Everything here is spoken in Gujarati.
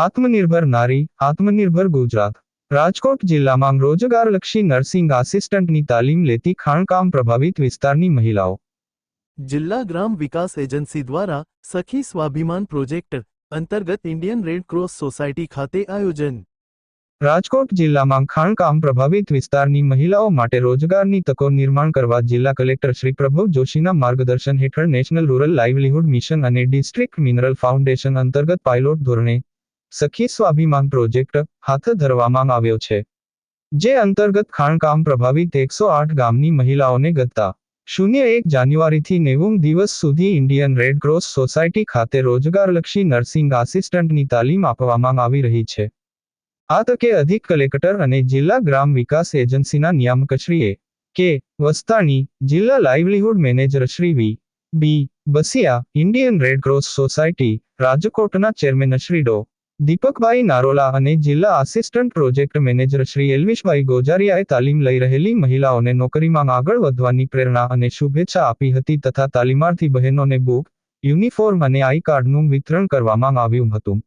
આત્મનિર્ભર નારી આત્મનિર્ભર ગુજરાત. રાજકોટ જિલ્લામાં રોજગારલક્ષી નર્સિંગ આસિસ્ટન્ટની તાલીમ લેતી ખાણકામ પ્રભાવિત વિસ્તારની મહિલાઓ. જિલ્લા ગ્રામ વિકાસ એજન્સી દ્વારા સખી સ્વાભિમાન પ્રોજેક્ટ અંતર્ગત ઇન્ડિયન રેડ ક્રોસ સોસાયટી ખાતે આયોજન. રાજકોટ જિલ્લામાં ખાણકામ પ્રભાવિત વિસ્તારની મહિલાઓ માટે રોજગારની તકો નિર્માણ કરવા જિલ્લા કલેક્ટર શ્રી પ્રભવ જોશીના માર્ગદર્શન હેઠળ નેશનલ રૂરલ લાઇવલીહુડ મિશન અને ડિસ્ટ્રિક્ટ મિનરલ ફાઉન્ડેશન અંતર્ગત પાયલોટ ધોરણે સખી સ્વાભિમાન પ્રોજેક્ટ હાથ ધરવામાં આવ્યો છે, જે અંતર્ગત ખાણકામ પ્રભાવિત એકસો આઠ ગામની મહિલાઓને ગત્તા શૂન્ય એક જાન્યુઆરીથી નેવું દિવસ સુધી ઇન્ડિયન રેડ ક્રોસ સોસાયટી ખાતે રોજગારલક્ષી નર્સિંગ આસિસ્ટન્ટની તાલીમ આપવામાં આવી રહી છે. આ તકે અધિક કલેક્ટર અને જિલ્લા ગ્રામ વિકાસ એજન્સીના નિયામકશ્રીએ કે વસ્તાણી જિલ્લા livelihood manager Shri V. B. Basiya, Indian Red Cross society રાજકોટના ચેરમેન શ્રી ડો. દીપકભાઈ નારોલા અને જિલ્લા assistant project manager Shri Elvishbhai ગોજારિયાએ તાલીમ લઈ રહેલી મહિલાઓને નોકરીમાં આગળ વધવાની પ્રેરણા અને શુભેચ્છા આપી હતી તથા તાલીમાર્થી બહેનોને બુક, યુનિફોર્મ અને આઈ કાર્ડનું વિતરણ કરવામાં આવ્યું હતું.